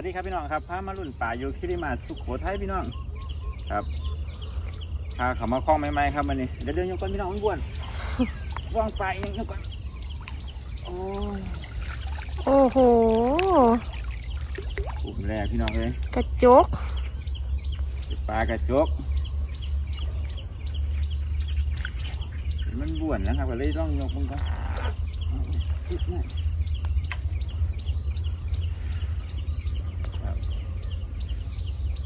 วัสดีครับพี่น้องครับพามารุ่นป่าอยู่คิริมาสุโขทัยพี่น้องครับพาเขามาคล้องใหม่ๆครับมันนี่เดี๋ยวเดินยังก่อนพี่น้องอ้วนๆว่างป่าอีกยังก่อนโอ้ยโอ้โหกลุ่มแรกพี่น้องเลยกระจกปลากระจกมันบ้วนนะครับก็เลยต้องยกมันก่อนเอาอีกหน่อยครับ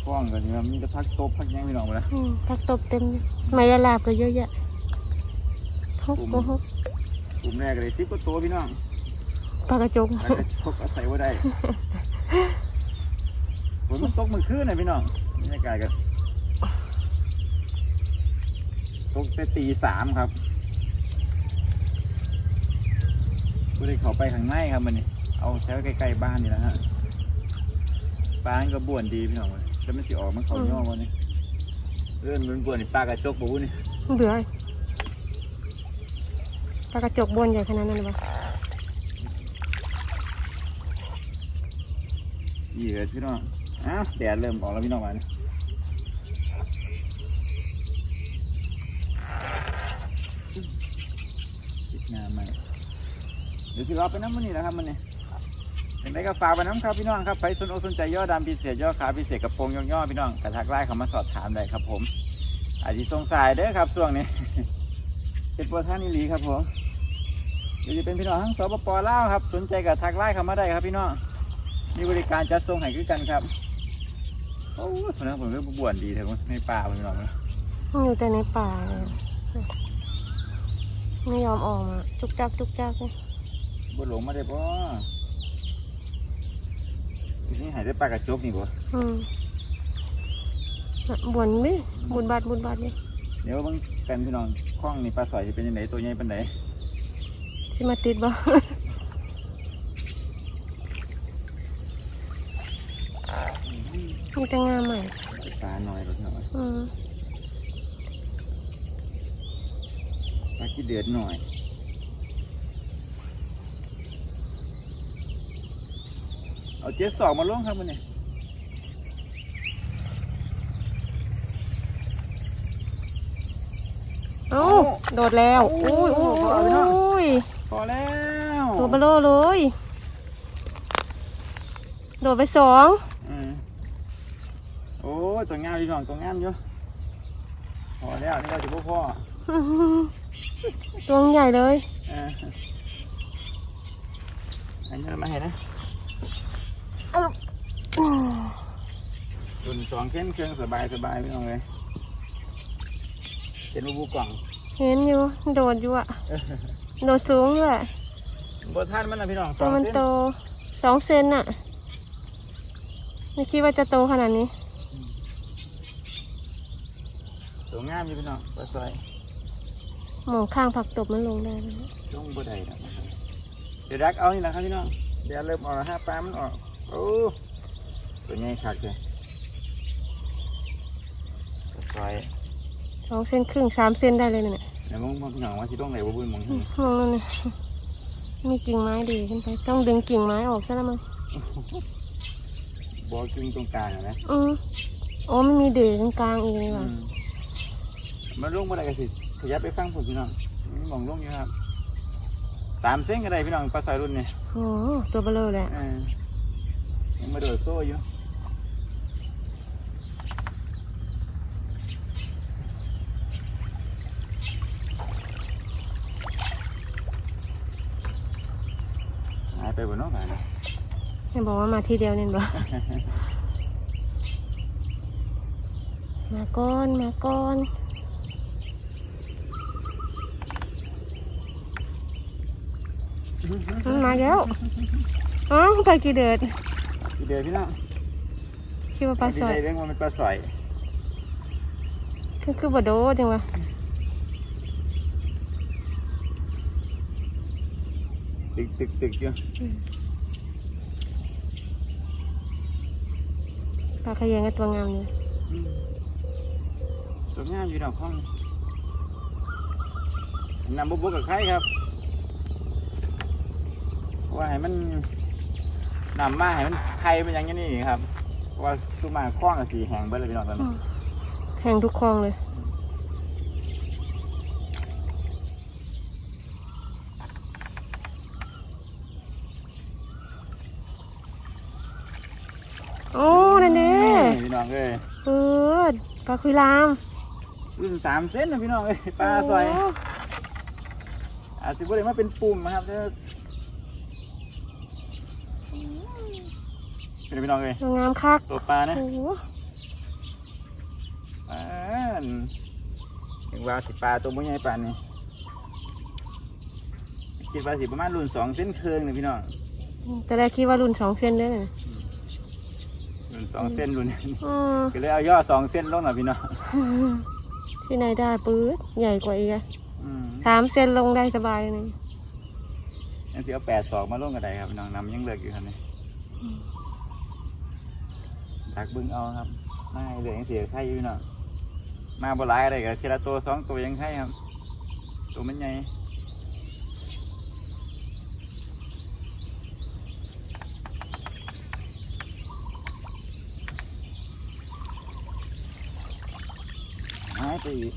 คล้องกันนี่ครับมีแต่พักโต๊ะพักหยังพี่น้องไปแล้วอืมผักตบเต็มไม้ละลาบก็เยอะแยะฮกก็ฮกกลุ่มแรกเลยสิบก็ตัวพี่น้องปลากระจกแล้วก็พกอาศัยว่าได้ฝนมันตกมื่อคืนนะพี่น้องบรรยากาศกันตกแต่ตีสามครับกูได้เข้าไปข้างในครับมันนี่เอาแถวใกล้ๆบ้านนี่แหละฮะปามันก็บ่วนดีพี่น้องเลย แล้วมันสิออกมันเขาย่อวันนี้เรื่องมันบ่วนนี่ปลากระจกบูนี่เบื่อปลากระจกบนใหญ่ขนาดนั้นเลยปะเหยื่อพี่น้องอ้าวแดดเริ่มออกแล้วพี่น้องวันติดงานใหม่เดี๋ยวสิเราไปน้ำมันนี่นะครับมันนี่ เป็นไรก็ฝากไปน้ำครับพี่น้องครับไปสนอกสนใจย่อดำพิเศษย่อขาพิเศษกระโปรงย่อๆพี่น้องกระทักไล่เขามาสอบถามได้ครับ ผมอาจจะสงสัยเด้อครับช่วงนี้เป็นโปรท่านอีหลีครับผมเดี๋ยวจะเป็นพี่น้องทั้งสปปลาวครับ สนใจกับทักไล่เขามาได้ครับพี่น้องมีบริการจัดส่งให้คือกันครับโอ้ยคนนั้นผมเรื่องบวนดีเถอะในป่ามันหรอกนะมันอยู่แต่ในป่าเลยอะไม่ยอมออกมาจุกจักจุกจักเลยบนหลงมาได้ป่ที นี้หายได้ปลากระจกนี่บ่อืมน่ะบวนมิบุญบาทบุญบาทนี่เดี๋ยวเบางกันพี่น้องคล้องนี่ปลาสอยจะเป็นยังไงตัวใหญ่เป็นไหนสิมาติดบ่มีแต่งามใหม่ปลาหน่อยเลยพี่น้องอืมปลาขี้เดือดหน่อย เอาเจ็ดสองมาลงครับมันนี่เอ้าโดดแล้วอุ้ยอุ้ยอุ้ยอุ้ยพอแล้วตัวเบลอเลย โดดไปสองอืมโอ้ยตัวงามพี่น้องตัวงามอยู่พอแล้วนี่เราจะพ่อพ่อตัวใหญ่เลยเอออันนี้มาเห็นนะ ส่วนสองเข่นเครื่องสบายสบายพี่น้องเลยเป็นรูบูกล่อง เห็นอยู่ โดดอยู่อะโดดสูงด้วยบท่านมันนะพี่น้องสตัอวงมันเส้นโตสองเซนอะไม่คิดว่าจะโตขนาดนี้ตัวงามอยู่พี่น้องปลาซอยหมองข้างผักตบมันลงได้นะช่วงบ่ได้นะเดี๋ยวรักเอานี่แหละครับพี่น้องเดี๋ยวเริ่มออกแล้วฮะปลามันออก โอ้ตัวใหญ่คักเลยปลาซอยสองเซนครึ่งสามเซนได้เลยนะเนี่ยเดี๋ยวมึงมองพี่น้องว่าที่ต้องไหนบ่บุญมองอืที่มมองนั่นเนี่ยมีกิ่งไม้ดีขึ้นไป ต้องดึงกิ่งไม้ออกซะแล้วมั้งบ่อครึ่งตรงกลางอะนะอือโอ้ไม่มีเดือกกลางๆอีกเลยว่ะมันลงบ่ได้ก็สิขยับไปฟังผมพี่น้องมีหมองลงอยู่ครับสามเส้นก็ได้พี่น้องปลาซอยรุ่นนี้โอ้ตัวเบลอเลยอะเออ ยังมาโดดโซ่อยู่หายไปบนน้องหายนะเห็นบอกว่ามาทีเดียวเนี่ยบอกมาก้อนมาก้อนอืมมาแล้ว อ๋อไปกี่เดือดที เดียวพี่น้องคิดว่าปลาสอยดีใจเรื่องว่ามันปลาสอยคือคือบโดจังวะตึกตึกตึกอยู่ปลาขยงกับตัวงามเนี่ยตัวงามอยู่ดอกข้องนำบุบๆกับใครครับเพราะว่าให้มัน นำมาให้มันไข่มันอยังนี้นี่ครับเพราะว่าสุมาคล้องกับสีแห้งเบิดเลยพี่น้องตอนนี้แห่งทุกคลองเลยโอ้นั่นเด้พี่น้องเอ้ยเออปลาคุยลามรุ่นสามเส้นนะพี่น้องเอ้ยปลาซอยโอาจจะบ่ได้มาเป็นปุ่มนะครับเด้อเป็น พี่น้องเอ้ยอ้งามคักตัวปลานะโอ้โหปลาถึงว่าสิปลาตัวบ่ใหญ่ปานนี้คิดว่าสิประมาณรุ่นสองเส้นเครื่องนี่พี่น้องแต่แรกคิดว่ารุ่นสองเส้นเด้อน่ะรุ่นสองเส้นรุ่นอ๋อก็เลยเอาย่อสองเส้นลงหน่อยพี่น้องที่ไหนได้ปื๊ดใหญ่กว่าอีกอะอืมสามเส้นลงได้สบายเลยยังสิเอาแปดสองมาลงกันได้ครับพี่น้องนำยังเหลืออยู่ครับนี่อืม ดักเบึงเอาครับมาให้เหลือยังเสียไข่อยู่พี่น้องมาบ่หลายอะไรก็ทีละตัวสองตัวยังไข่ครับ ตัวมันใหญ่หายไปอีก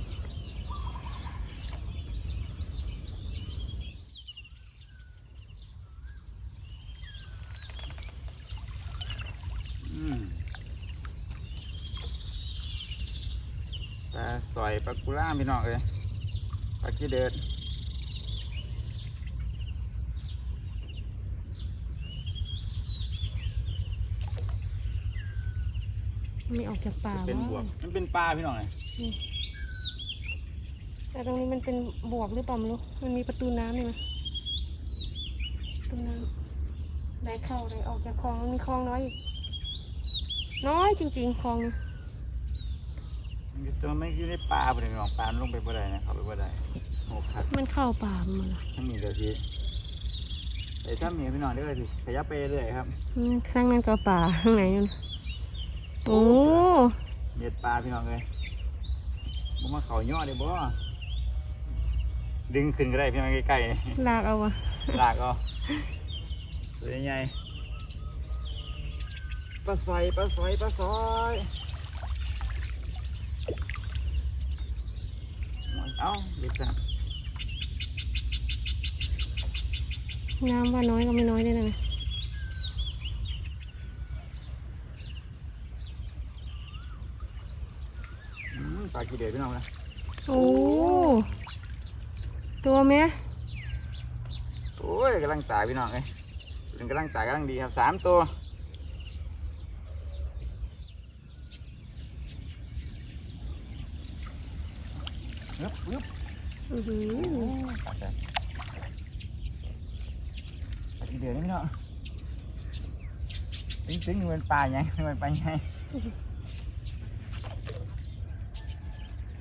อืม ปลาสอยปลากุล่ามพี่น้องเลยปลาขี้เดือดไม่ออกจากป่าเป็นบวกมันเป็นปลาพี่น้องเลยแต่ตรงนี้มันเป็นบวกหรือเปล่าไม่รู้มันมีประตูน้ำนี่ไหมประตูน้ำไหนเข้าไหนออกจากคลองมันมีคลองน้อยอีกน้อยจริง ๆคลองนี้มันอยู่ ตัวไม่อยู่ในปลาบ่ได้พี่น้องปลามันลงไปบ่ได้นะเขาไปบ่ได้โอ้ครับมันเข้าป่ามันเหรอถ้ามีเดี๋ยวทีแต่ถ้ามีพี่น้องเดี๋ยวทีขยับไปเรื่อยครับอืมข้างนั้นก็ป่าข้างไหนนั่นโอ้เด็ดปลาพี่น้องเลยบ่มาเขาย่อได้บ่ดึงขึ้นก็ได้พี่น้องใกล้ๆนี่ลากเอาวะลากเอาตัวใหญ่ปลาซอยปลาซอยปลาซอย เอ้าเด็ดจังน้ำว่าน้อยก็ไม่น้อยเลยนะอืมปลากี่เดือดพี่น้องนะโอ้ตัวไหมโอ้ยกำลังตายพี่น้องเลยเป็นกำลังตายกำลังดีครับสามตัว ยึบยึบอือหือปลาใจปลากี่เดือดนี่พี่น้องจริงๆมันปลาไงมันปลาไง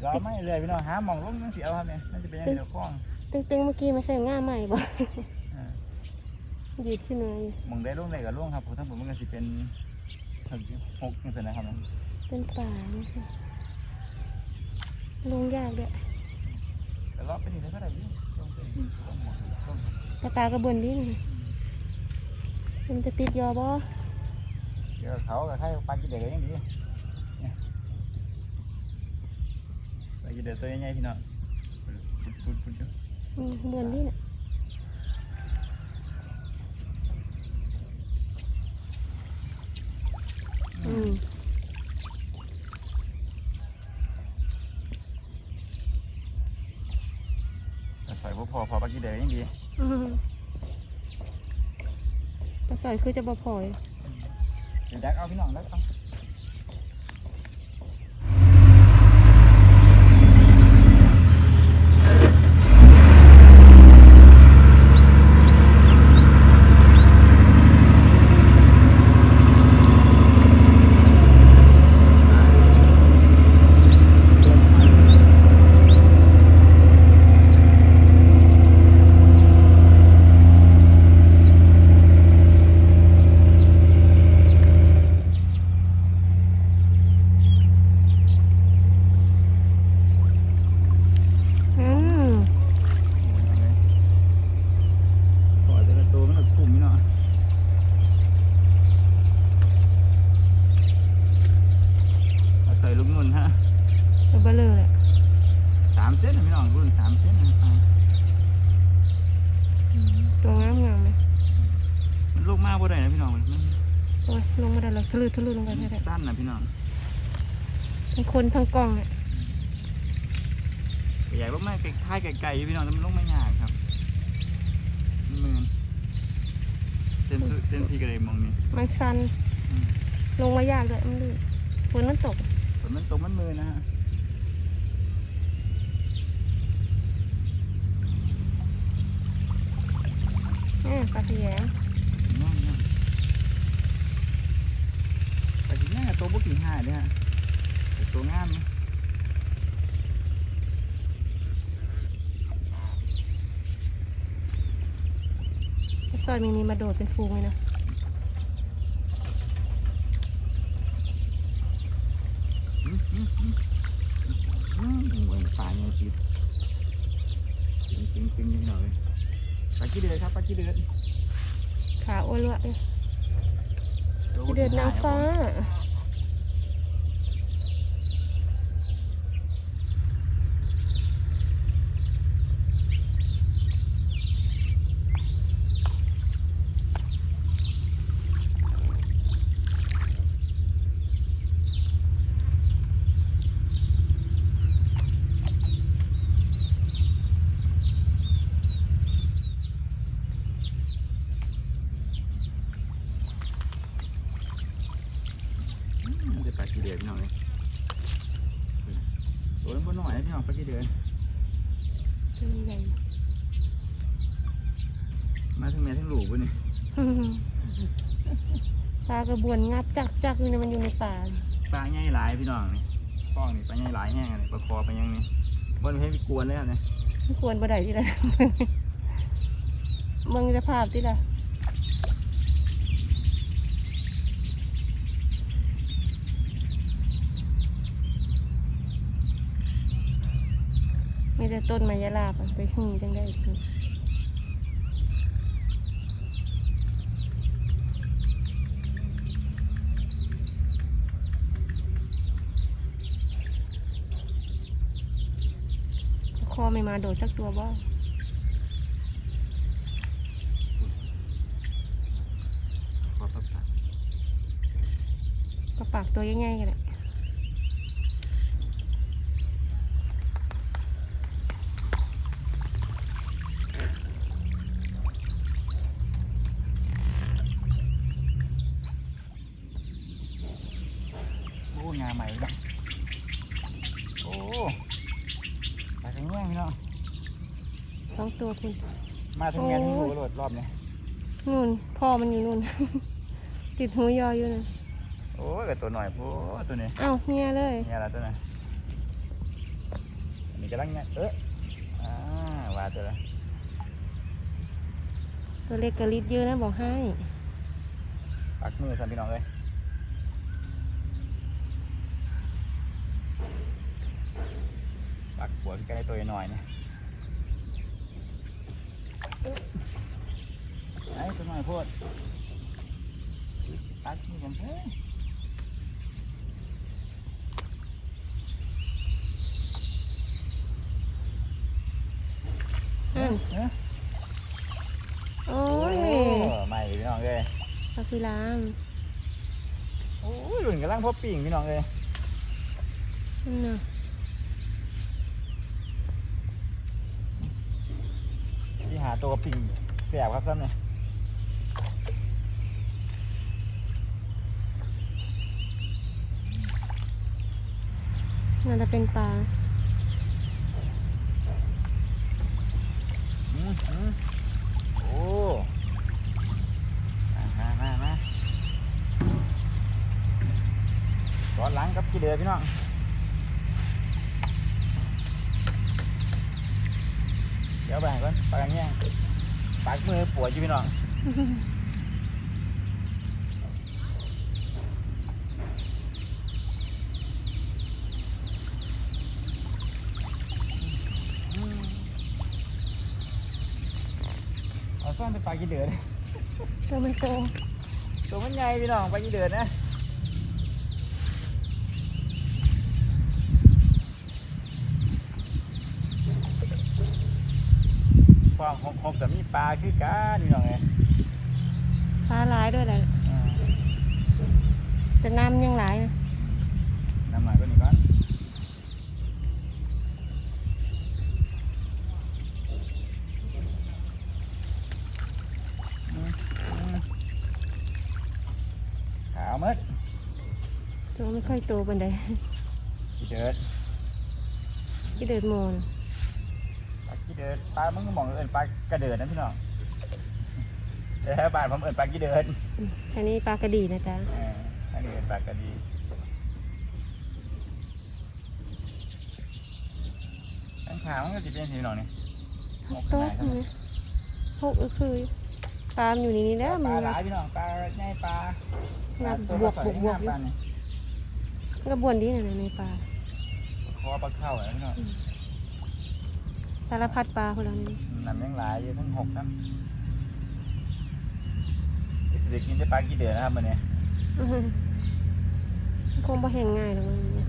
รอไม่เลยพี่น้องหาหมองลงนั่งเสียวครับเนี่ยน่าจะเป็นยังไงเดี๋ยวคล้องตึงๆเมื่อกี้มาใส่ง่าใหม่บ่อ่าหยิบขึ้นมาหมองได้ลงได้กับลงครับผมถ้าผมมันก็สิเป็นหกหกจังซั่นนะครับเนาะเป็นป่านะคะลงยากด้วย แต่รอบไปนี่ได้ก็ได้พี่ลงไปลงหมดลงปลาปลากระบวนดินี่มันจะติดยอบ่เดี๋ยวเขากับใครปลากินเด็กก็ยังดีเนี่ยปลากินเด็กตัวใหญ่ๆพี่น้องปุดปุดปุดอยู่อืมบวนดิน่ะอืม แต่ใส่พ อพอพอปลากินเด็กก็ยังดีอืมปลาสอยคือจะบ่พอยเดี๋ยวดักเอาพี่น้องดักเอา ทะลุทะลุลงไปมันได้เลยสั้นนะพี่น้องทั้งคนทั้งกล้องเนี่ยใหญ่มากๆท้ายไกลๆพี่น้องแต่มันลงไม่ยากครับมือเต็มที่เต็มที่กันเลยมองนี้มันชันอืมลงมายากเลยมันลื่นฝนมันตกฝนมันตกมันมือนะฮะแม่ปลาสีแยงน้อง ต่ทีนี้ตัวบุกกี่ห้าเนี่ยฮะแต่ตัวงามนะไอ้ซอยมีมีมาโดดเป็นฟูงเลยนะอืมอืมอืมอืมเหมือนปลาไงติดจริงจริงจริงนิดหน่อยปลาขี้เดือดครับปลาขี้เดือดขาอ้วนละเลยตัวบุกเดือดนางฟ้า อืมมันจะปลาขี้เดือดพี่น้องเลยตัวมันบ่น้อยนะพี่น้องปลาขี้ เดือดตัวใหญ่มาทั้งแม่ทั้งลูกวะนี่ปลากระบวนงับจักจักอยู่เนี่ยมันอยู่ในป่าปลาใหญ่หลายพี่น้องนี่ป้องนี่ปลาใหญ่หลายแห้งอันนี้ปลาคอปลายังนี่บนให้พี่กวนเลยครับเนี่ยไม่ควรบ่ได้ที่ละมึงจะภาพที่ละ มีแต่ต้นไมยลาบอะไปหึ่งจังได้อีกทีคอไม่มาโดดสักตัวบ้างขอปลาปลาก็ปากตัวง่ายๆกันแหละ โอ้งาใหม่นะโอ้ปลาทั้งแง่พี่น้อง สองตัวคุณ มาทั้งแง่ทั้งลูกโหลดรอบเนี่ยนู่นพ่อมันอยู่นู่น ติดหูยออยู่นะโอ้ยกับตัวหน่อยโอ้ตัวนี้เอ้าเมียเลยเนี่ยละตัวนี้อันนี้กำลังเนี่ยเอออ่าว่าตัวละตัวเล็กกระลิดเยอะนะบอกให้ปักมือสั่นพี่น้องเลยปักหัวพี่ก็ได้ตัวหน่อยนะ ไอ้ตัวหน่อยโพดปักมือกันเถอะอืมเอ๊ะโอ้ยใหม่พี่น้องเลยปลาคือลามโอ้ยหลุนกำลังพบปิ่งพี่น้องเลยนั่นน่ะที่หาตัวปิ่งแสบครับซ้ำเนี่ย น่าจะเป็นปลาอืมอืมโอ้มามามามาร้อนหลังกับกี่เดือพี่น้องเดี๋ยวไปก่อนปากกันแย่งปากมือปวดอยู่พี่น้อง อาซ่อนเป็นปลากี่เดือนตัวมันโตตัวมันใหญ่พี่น้องปลากี่เดือนนะความของของกับมีปลาคือกันพี่น้องไงปลาหลายายด้วยแหละอ่าแต่น้ำยังหลายนะ น้ำหน่อยก็นี่ก่อนอืมอืมขาวหมด ตัวไม่ค่อยโตปันใดกี่เดิดที่เดินโมนปลากี่เดิดปลามึงก็มองเอินปลากระเดิดนะพี่น้องแต่ถ้าบ้านผมเอินปลากี่เดิดอันนี้ปลากระดีนะจ๊ะเอออันนี้เอินปลากระดีอันขาวมันก็จะเป็นสีหน่อยนี่โต๊ะนี่หกก็คือปลามนอยู่ในนี้แล้วปมันลาหก็ลายพี่น้องปลาใหญ่ปลางับบวกบวกบวก อยู่ปลานี่มันก็บวนดีนะในปลาคอปลาเข้าอะไรพี่น้องสารพัดปลาพวกเรานี่น้ำยังหลายอยู่ทั้งหกน้ำเด็กกินได้ปลากี่เดือนนะครับมันเนี่ยอื้อหือมันคงบ่แห้งง่ายหรอกมันเนี่ย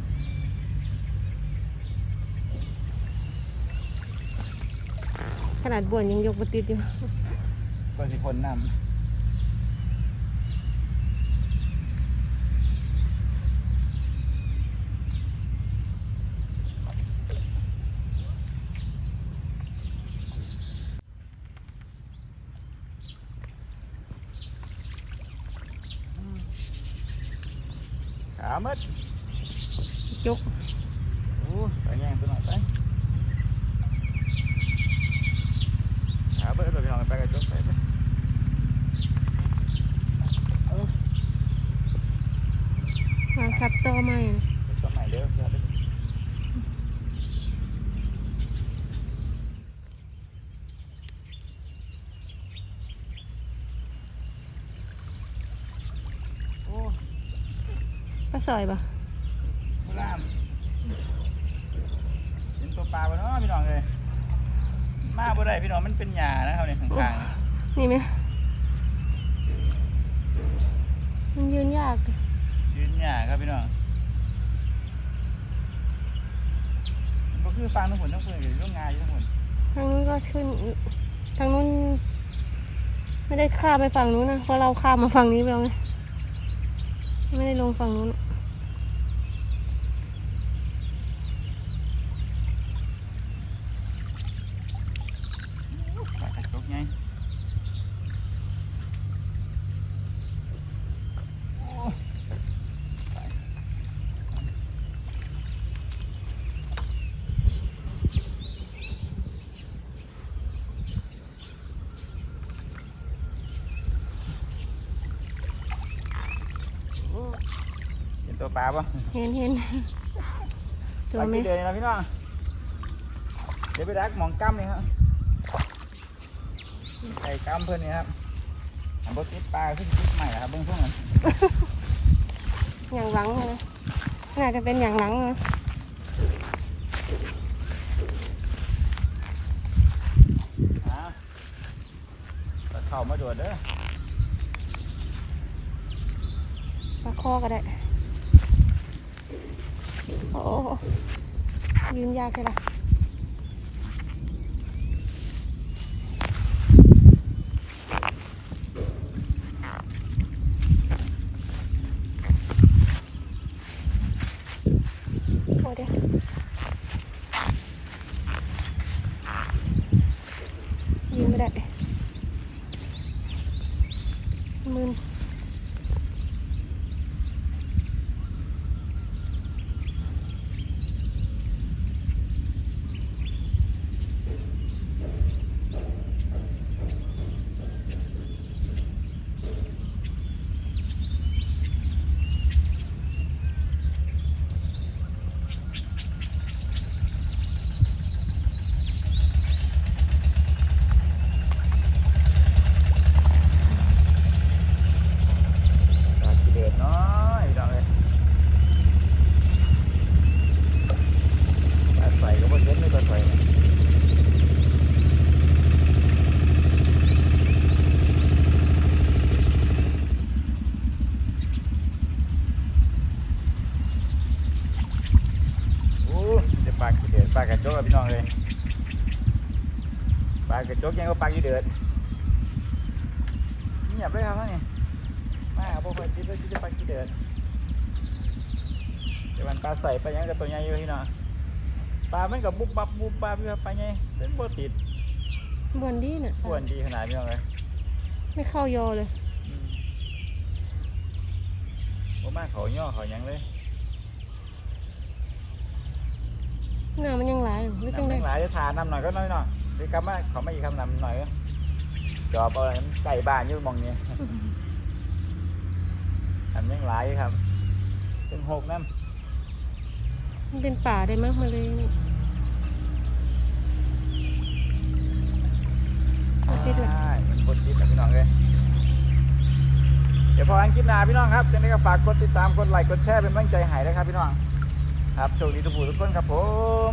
ขนาดบวนยังยกบติดอยู่ก็สิคนน้ำขามัดยกโอ้ไปแย่งตัวหน่อยไปขาเบิดไปพี่น้องไปกระจกไปไปวางทับต่อไม้นะ ไปจกใหม่เด้อเพื่อนเด้อโอ้ ปลาซอยปะบุรามเห็นตัวปลาบ่เนาะพี่น้องเลยมาบ่ได้พี่น้องมันเป็นหญ้านะครับเนี่ยข้างๆนี่นี่ไหมมันยืนยากยืนหญ้าครับพี่น้องมันก็คือฟังทั้งหมดทั้งคนอยู่ร่วงงานอยู่ทั้งหมดทางนู้นก็ขึ้นทางนู้นไม่ได้ข้ามไปฝั่งนู้นนะเพราะเราข้ามมาฝั่งนี้ไปแล้วไงไม่ได้ลงฝั่งนู้นปลากระจกไงโอ้ไป เห็น ตัวปลาปะเห็นเห็นปตัวลาไหมกี่เดือนนะพี่น้องเดี๋ยวไปดักหมองกั้มนี่ครับใส่กั้มเพื่อนนี่ครับผมบติดปลาขึ้นติดใหม่ครับเบื้องต้นนั้นอย่างหลังเลยนะน่าจะเป็นอย่างหลังนะอ่าก็เข้ามาโดดเด้อปลาคอก็ได้ โอ้ยืนยากเลยล่ะ โอ้เดี๋ยวยืนไม่ได้มืน ปลากี่เดือนน้อยพี่น้องเลยปลาใส่ก็บ่เห็นเลยปลาใส่เนี่ยโอ้เดี๋ยวปลากี่เดือนปลากระจกอะพี่น้องเลยปลากระจกยังก็ปลากี่ เดือนเงียบเลยครับนี่มาพวกคนติดแล้วที่จะไปกี่เดินเดี๋ยวมันปลาใส่ไปยังกับตัวใหญ่อยู่พี่น้องปลามันกับบุบบับบุบบับอยู่ครับปลาใหญ่เป็นบ่ติดบวนดีน่ะอ้วนดีขนาดนี้เลยไม่เข้ายอเลยอืมบ่มาเขาย่อเขาหยังเลยหน้ามันยังหลายอยู่ไม่ต้องน้ำได้ทั้งหลายจะทานน้ำหน่อยก็น้อยหน่อย เดี๋ยวกลับมาเขามาอีกคำน้ำหน่อยก็จอบเอาให้มันไก่บ้านอยู่หมองนี้ทำยังหลายอยู่ครับเป็นหกน้ำมันเป็นป่าได้มั้งมาเลยนี่เอาติดเลยใช่มันกดติดนะพี่น้องเลยเดี๋ยวพออันคลิปหน้าพี่น้องครับจะได้ก็ฝากกดติดตามกดไลค์กดแชร์เป็นกำลังใจให้นะครับพี่น้อง ครับโชคดีทุกผู้ทุกคนครับผม